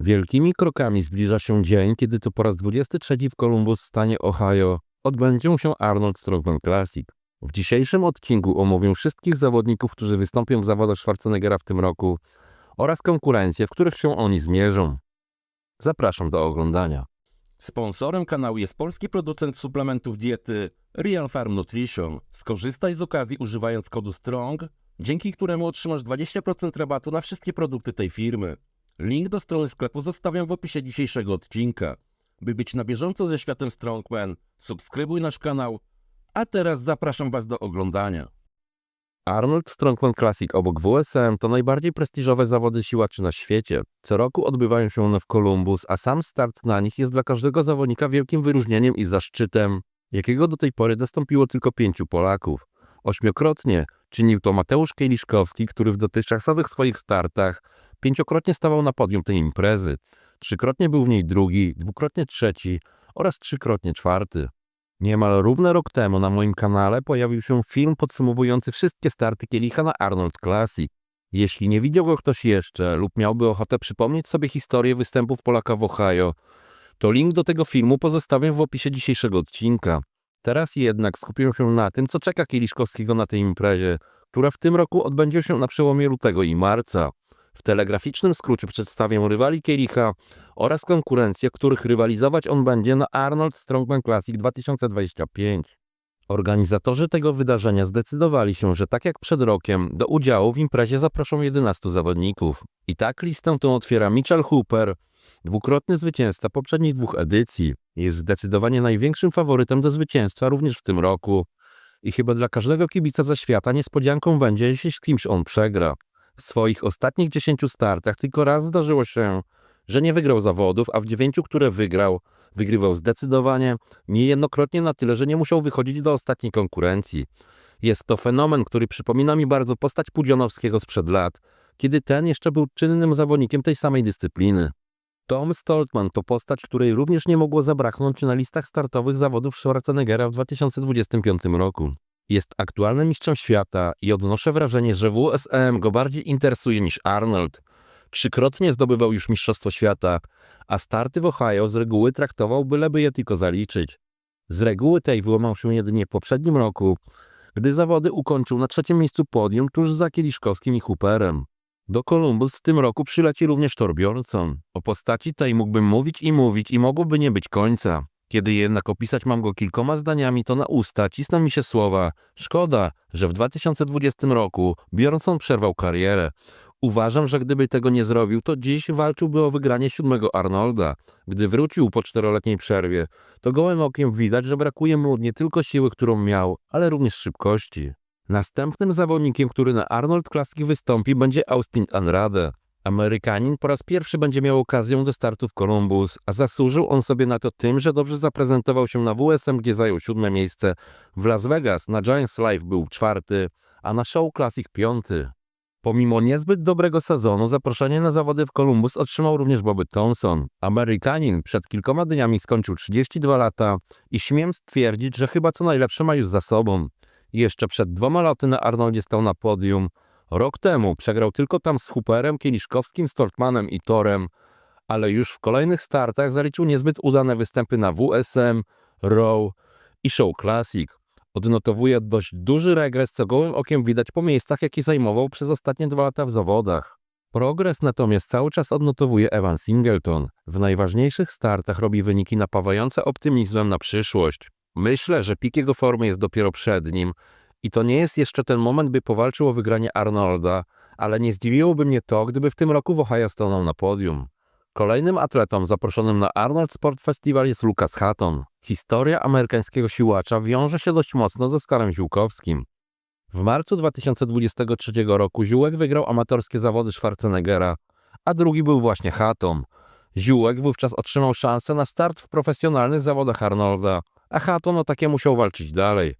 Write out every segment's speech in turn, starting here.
Wielkimi krokami zbliża się dzień, kiedy to po raz 23 w Columbus w stanie Ohio odbędzie się Arnold Strongman Classic. W dzisiejszym odcinku omówię wszystkich zawodników, którzy wystąpią w zawodach Schwarzeneggera w tym roku oraz konkurencje, w których się oni zmierzą. Zapraszam do oglądania. Sponsorem kanału jest polski producent suplementów diety Real Farm Nutrition. Skorzystaj z okazji używając kodu STRONG, dzięki któremu otrzymasz 20% rabatu na wszystkie produkty tej firmy. Link do strony sklepu zostawiam w opisie dzisiejszego odcinka. By być na bieżąco ze światem Strongman, subskrybuj nasz kanał, a teraz zapraszam Was do oglądania. Arnold Strongman Classic obok WSM to najbardziej prestiżowe zawody siłaczy na świecie. Co roku odbywają się one w Columbus, a sam start na nich jest dla każdego zawodnika wielkim wyróżnieniem i zaszczytem, jakiego do tej pory dostąpiło tylko pięciu Polaków. Ośmiokrotnie czynił to Mateusz Kieliszkowski, który w dotychczasowych swoich startach pięciokrotnie stawał na podium tej imprezy. Trzykrotnie był w niej drugi, dwukrotnie trzeci oraz trzykrotnie czwarty. Niemal równy rok temu na moim kanale pojawił się film podsumowujący wszystkie starty Kielicha na Arnold Classic. Jeśli nie widział go ktoś jeszcze lub miałby ochotę przypomnieć sobie historię występów Polaka w Ohio, to link do tego filmu pozostawię w opisie dzisiejszego odcinka. Teraz jednak skupię się na tym, co czeka Kieliszkowskiego na tej imprezie, która w tym roku odbędzie się na przełomie lutego i marca. W telegraficznym skrócie przedstawię rywali Kielicha oraz konkurencje, których rywalizować on będzie na Arnold Strongman Classic 2025. Organizatorzy tego wydarzenia zdecydowali się, że tak jak przed rokiem, do udziału w imprezie zaproszą 11 zawodników. I tak listę tę otwiera Mitchell Hooper, dwukrotny zwycięzca poprzednich dwóch edycji. Jest zdecydowanie największym faworytem do zwycięstwa również w tym roku. I chyba dla każdego kibica ze świata niespodzianką będzie, jeśli z kimś on przegra. W swoich ostatnich 10 startach tylko raz zdarzyło się, że nie wygrał zawodów, a w dziewięciu, które wygrał, wygrywał zdecydowanie, niejednokrotnie na tyle, że nie musiał wychodzić do ostatniej konkurencji. Jest to fenomen, który przypomina mi bardzo postać Pudzionowskiego sprzed lat, kiedy ten jeszcze był czynnym zawodnikiem tej samej dyscypliny. Tom Stoltman to postać, której również nie mogło zabraknąć na listach startowych zawodów Schwarzeneggera w 2025 roku. Jest aktualnym mistrzem świata i odnoszę wrażenie, że WSM go bardziej interesuje niż Arnold. Trzykrotnie zdobywał już Mistrzostwo Świata, a starty w Ohio z reguły traktował byleby je tylko zaliczyć. Z reguły tej wyłamał się jedynie w poprzednim roku, gdy zawody ukończył na trzecim miejscu podium tuż za Kieliszkowskim i Hooperem. Do Columbus w tym roku przyleci również Torbjornsson. O postaci tej mógłbym mówić i mówić i mogłoby nie być końca. Kiedy jednak opisać mam go kilkoma zdaniami, to na usta cisną mi się słowa Szkoda, że w 2020 roku Bjornsson przerwał karierę. Uważam, że gdyby tego nie zrobił, to dziś walczyłby o wygranie siódmego Arnolda. Gdy wrócił po czteroletniej przerwie, to gołym okiem widać, że brakuje mu nie tylko siły, którą miał, ale również szybkości. Następnym zawodnikiem, który na Arnold Classic wystąpi, będzie Austin Anrade. Amerykanin po raz pierwszy będzie miał okazję do startu w Columbus, a zasłużył on sobie na to tym, że dobrze zaprezentował się na WSM, gdzie zajął siódme miejsce. W Las Vegas na Giants Live był czwarty, a na Show Classic piąty. Pomimo niezbyt dobrego sezonu, zaproszenie na zawody w Columbus otrzymał również Bobby Thompson. Amerykanin przed kilkoma dniami skończył 32 lata i śmiem stwierdzić, że chyba co najlepsze ma już za sobą. Jeszcze przed dwoma laty na Arnoldzie stał na podium. Rok temu przegrał tylko tam z Hooperem, Kieliszkowskim, Stoltmanem i Torem, ale już w kolejnych startach zaliczył niezbyt udane występy na WSM, Row i Show Classic. Odnotowuje dość duży regres, co gołym okiem widać po miejscach, jakie zajmował przez ostatnie dwa lata w zawodach. Progres natomiast cały czas odnotowuje Evan Singleton. W najważniejszych startach robi wyniki napawające optymizmem na przyszłość. Myślę, że pik jego formy jest dopiero przed nim i to nie jest jeszcze ten moment, by powalczył o wygranie Arnolda, ale nie zdziwiłoby mnie to, gdyby w tym roku w Ohio stanął na podium. Kolejnym atletą zaproszonym na Arnold Sport Festival jest Lucas Hatton. Historia amerykańskiego siłacza wiąże się dość mocno z Oskarem Ziółkowskim. W marcu 2023 roku Ziółek wygrał amatorskie zawody Schwarzeneggera, a drugi był właśnie Hatton. Ziółek wówczas otrzymał szansę na start w profesjonalnych zawodach Arnolda, a Hatton o takie musiał walczyć dalej.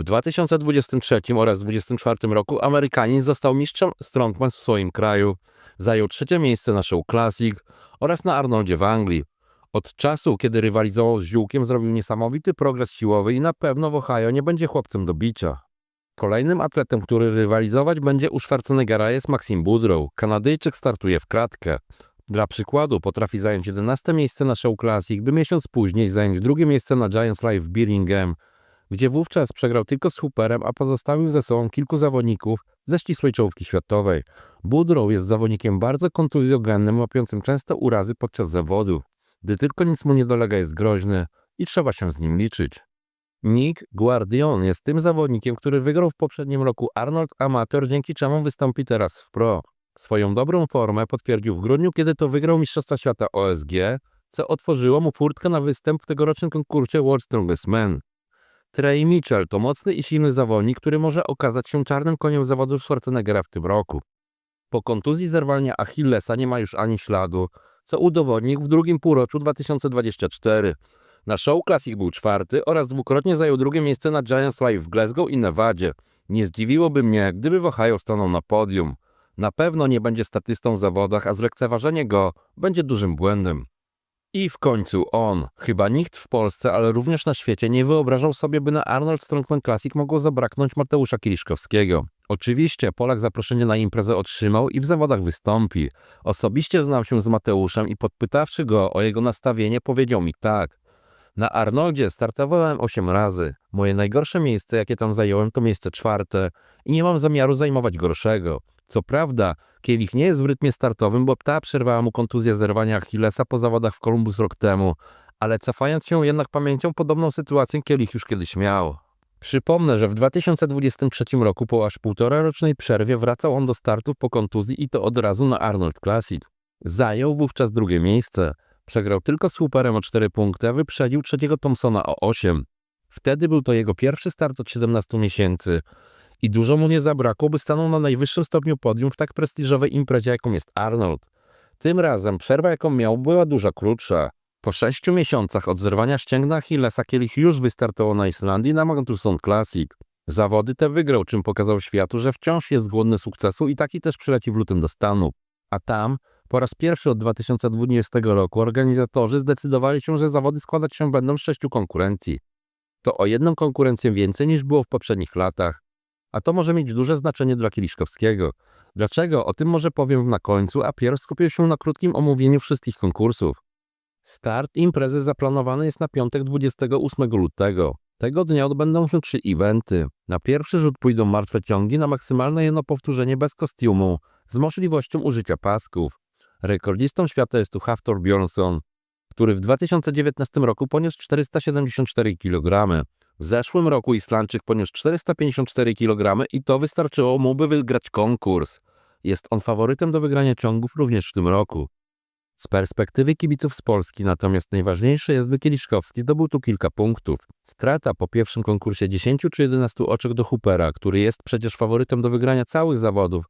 W 2023 oraz 2024 roku Amerykanin został mistrzem Strongman w swoim kraju. Zajął trzecie miejsce na Show Classic oraz na Arnoldzie w Anglii. Od czasu, kiedy rywalizował z Ziółkiem, zrobił niesamowity progres siłowy i na pewno w Ohio nie będzie chłopcem do bicia. Kolejnym atletem, który rywalizować będzie u Schwarzeneggera jest Maxim Budrow. Kanadyjczyk startuje w kratkę. Dla przykładu potrafi zająć 11 miejsce na Show Classic, by miesiąc później zająć drugie miejsce na Giants Live w Birmingham, gdzie wówczas przegrał tylko z Hooperem, a pozostawił ze sobą kilku zawodników ze ścisłej czołówki światowej. Woodrow jest zawodnikiem bardzo kontuzjogennym, łapiącym często urazy podczas zawodów. Gdy tylko nic mu nie dolega, jest groźny i trzeba się z nim liczyć. Nick Guardion jest tym zawodnikiem, który wygrał w poprzednim roku Arnold Amateur, dzięki czemu wystąpi teraz w Pro. Swoją dobrą formę potwierdził w grudniu, kiedy to wygrał Mistrzostwa Świata OSG, co otworzyło mu furtkę na występ w tegorocznym konkursie World Strongest Man. Trey Mitchell to mocny i silny zawodnik, który może okazać się czarnym koniem zawodów Schwarzeneggera w tym roku. Po kontuzji zerwania Achillesa nie ma już ani śladu, co udowodnił w drugim półroczu 2024. Na Show Classic był czwarty oraz dwukrotnie zajął drugie miejsce na Giants Live w Glasgow i Nevadzie. Nie zdziwiłoby mnie, gdyby w Ohio stanął na podium. Na pewno nie będzie statystą w zawodach, a zlekceważenie go będzie dużym błędem. I w końcu on. Chyba nikt w Polsce, ale również na świecie nie wyobrażał sobie, by na Arnold Strongman Classic mogło zabraknąć Mateusza Kieliszkowskiego. Oczywiście Polak zaproszenie na imprezę otrzymał i w zawodach wystąpi. Osobiście znał się z Mateuszem i podpytawszy go o jego nastawienie powiedział mi tak. Na Arnoldzie startowałem 8 razy. Moje najgorsze miejsce, jakie tam zająłem, to miejsce czwarte i nie mam zamiaru zajmować gorszego. Co prawda, Kielich nie jest w rytmie startowym, bo ta przerwała mu kontuzja zerwania Achillesa po zawodach w Columbus rok temu, ale cofając się jednak pamięcią, podobną sytuację Kielich już kiedyś miał. Przypomnę, że w 2023 roku po aż półtora rocznej przerwie wracał on do startów po kontuzji i to od razu na Arnold Classic. Zajął wówczas drugie miejsce. Przegrał tylko z Hooperem o 4 punkty, a wyprzedził trzeciego Thompsona o 8. Wtedy był to jego pierwszy start od 17 miesięcy i dużo mu nie zabrakło, by stanął na najwyższym stopniu podium w tak prestiżowej imprezie, jaką jest Arnold. Tym razem przerwa, jaką miał, była dużo krótsza. Po sześciu miesiącach od zerwania ścięgna Achillesa Kielich już wystartował na Islandii na Magnusson Classic. Zawody te wygrał, czym pokazał światu, że wciąż jest głodny sukcesu i taki też przyleci w lutym do Stanów. A tam, po raz pierwszy od 2020 roku, organizatorzy zdecydowali się, że zawody składać się będą z sześciu konkurencji. To o jedną konkurencję więcej niż było w poprzednich latach. A to może mieć duże znaczenie dla Kieliszkowskiego. Dlaczego? O tym może powiem na końcu, a pierw skupię się na krótkim omówieniu wszystkich konkursów. Start imprezy zaplanowany jest na piątek 28 lutego. Tego dnia odbędą się trzy eventy. Na pierwszy rzut pójdą martwe ciągi na maksymalne jedno powtórzenie bez kostiumu, z możliwością użycia pasków. Rekordzistą świata jest tu Haftor Bjornsson, który w 2019 roku poniósł 474 kg. W zeszłym roku Islandczyk poniósł 454 kg i to wystarczyło mu, by wygrać konkurs. Jest on faworytem do wygrania ciągów również w tym roku. Z perspektywy kibiców z Polski natomiast najważniejsze jest, by Kieliszkowski zdobył tu kilka punktów. Strata po pierwszym konkursie 10 czy 11 oczek do Hoopera, który jest przecież faworytem do wygrania całych zawodów,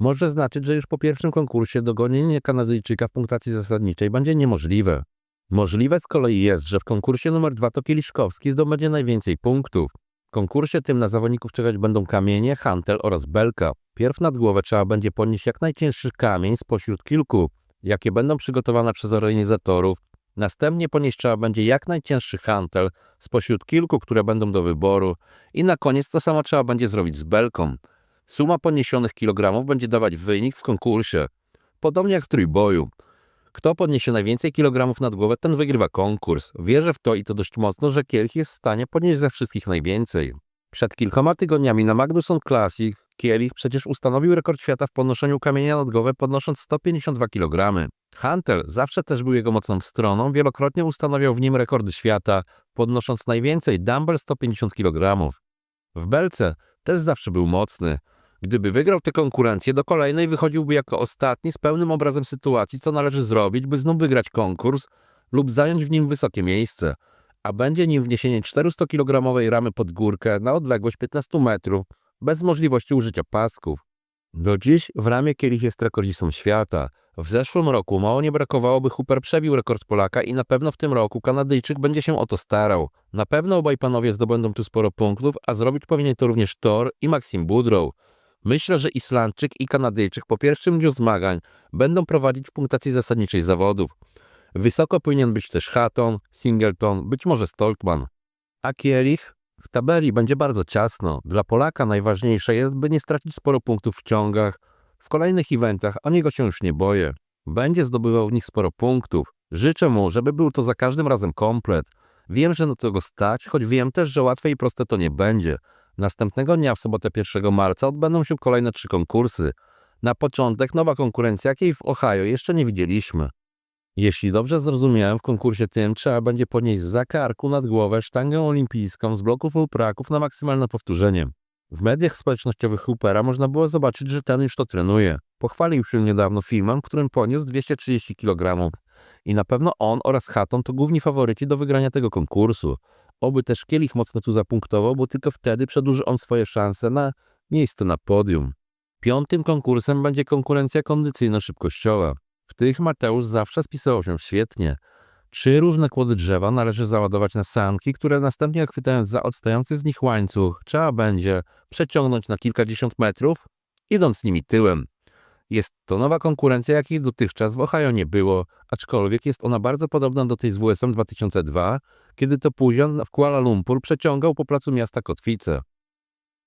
może znaczyć, że już po pierwszym konkursie dogonienie Kanadyjczyka w punktacji zasadniczej będzie niemożliwe. Możliwe z kolei jest, że w konkursie numer 2 to Kieliszkowski zdobędzie najwięcej punktów. W konkursie tym na zawodników czekać będą kamienie, hantel oraz belka. Pierw nad głowę trzeba będzie podnieść jak najcięższy kamień spośród kilku, jakie będą przygotowane przez organizatorów. Następnie ponieść trzeba będzie jak najcięższy hantel spośród kilku, które będą do wyboru. I na koniec to samo trzeba będzie zrobić z belką. Suma podniesionych kilogramów będzie dawać wynik w konkursie. Podobnie jak w trójboju. Kto podniesie najwięcej kilogramów nad głowę, ten wygrywa konkurs. Wierzę w to i to dość mocno, że Kielich jest w stanie podnieść ze wszystkich najwięcej. Przed kilkoma tygodniami na Magnusson Classic Kielich przecież ustanowił rekord świata w podnoszeniu kamienia nad głowę, podnosząc 152 kg. Hunter zawsze też był jego mocną stroną, wielokrotnie ustanawiał w nim rekordy świata, podnosząc najwięcej dumbbell 150 kg. W belce też zawsze był mocny. Gdyby wygrał tę konkurencję, do kolejnej wychodziłby jako ostatni z pełnym obrazem sytuacji, co należy zrobić, by znów wygrać konkurs lub zająć w nim wysokie miejsce. A będzie nim wniesienie 400-kilogramowej ramy pod górkę na odległość 15 metrów, bez możliwości użycia pasków. Do dziś w ramie Kielich jest rekordzistą świata. W zeszłym roku mało nie brakowało, by Hooper przebił rekord Polaka i na pewno w tym roku Kanadyjczyk będzie się o to starał. Na pewno obaj panowie zdobędą tu sporo punktów, a zrobić powinien to również Thor i Maxim Budrow. Myślę, że Islandczyk i Kanadyjczyk po pierwszym dniu zmagań będą prowadzić w punktacji zasadniczej zawodów. Wysoko powinien być też Hatton, Singleton, być może Stoltman. A Kielich? W tabeli będzie bardzo ciasno. Dla Polaka najważniejsze jest, by nie stracić sporo punktów w ciągach. W kolejnych eventach o niego się już nie boję. Będzie zdobywał w nich sporo punktów. Życzę mu, żeby był to za każdym razem komplet. Wiem, że na to go stać, choć wiem też, że łatwe i proste to nie będzie. Następnego dnia, w sobotę 1 marca, odbędą się kolejne trzy konkursy. Na początek nowa konkurencja, jakiej w Ohio jeszcze nie widzieliśmy. Jeśli dobrze zrozumiałem, w konkursie tym trzeba będzie podnieść za karku nad głowę sztangę olimpijską z bloków lub na maksymalne powtórzenie. W mediach społecznościowych Hoopera można było zobaczyć, że ten już to trenuje. Pochwalił się niedawno filmem, którym poniósł 230 kg. I na pewno on oraz Hatton to główni faworyci do wygrania tego konkursu. Oby też Kielich mocno tu zapunktował, bo tylko wtedy przedłuży on swoje szanse na miejsce na podium. Piątym konkursem będzie konkurencja kondycyjno-szybkościowa. W tych Mateusz zawsze spisywał się świetnie. Trzy różne kłody drzewa należy załadować na sanki, które następnie chwytając za odstający z nich łańcuch, trzeba będzie przeciągnąć na kilkadziesiąt metrów, idąc nimi tyłem. Jest to nowa konkurencja, jakiej dotychczas w Ohio nie było, aczkolwiek jest ona bardzo podobna do tej z WSM 2002, kiedy to Puzian w Kuala Lumpur przeciągał po placu miasta kotwicę.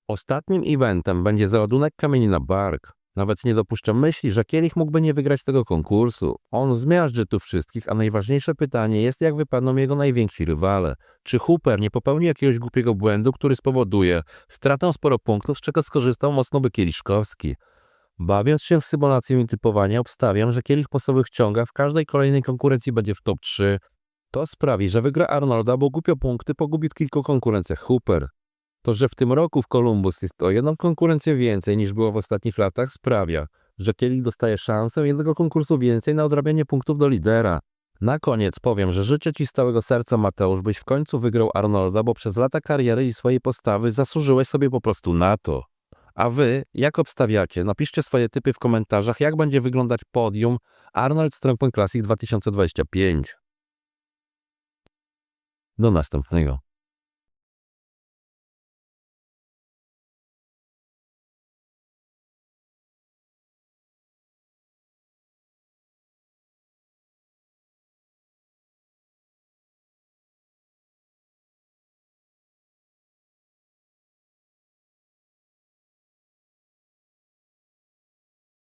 Ostatnim eventem będzie załadunek kamieni na bark. Nawet nie dopuszczam myśli, że Kielich mógłby nie wygrać tego konkursu. On zmiażdży tu wszystkich, a najważniejsze pytanie jest, jak wypadną jego najwięksi rywale. Czy Hooper nie popełni jakiegoś głupiego błędu, który spowoduje stratę sporo punktów, z czego skorzystał mocno by Kieliszkowski. Bawiąc się w symulację i typowanie, obstawiam, że Kielich po sobie ciąga w każdej kolejnej konkurencji będzie w top 3. To sprawi, że wygra Arnolda, bo głupio punkty pogubi w kilku konkurencjach Hooper. To, że w tym roku w Columbus jest o jedną konkurencję więcej niż było w ostatnich latach, sprawia, że Kielich dostaje szansę jednego konkursu więcej na odrabianie punktów do lidera. Na koniec powiem, że życzę Ci z całego serca, Mateusz, byś w końcu wygrał Arnolda, bo przez lata kariery i swojej postawy zasłużyłeś sobie po prostu na to. A Wy, jak obstawiacie? Napiszcie swoje typy w komentarzach, jak będzie wyglądać podium Arnold Strongpoint Classic 2025. Do następnego.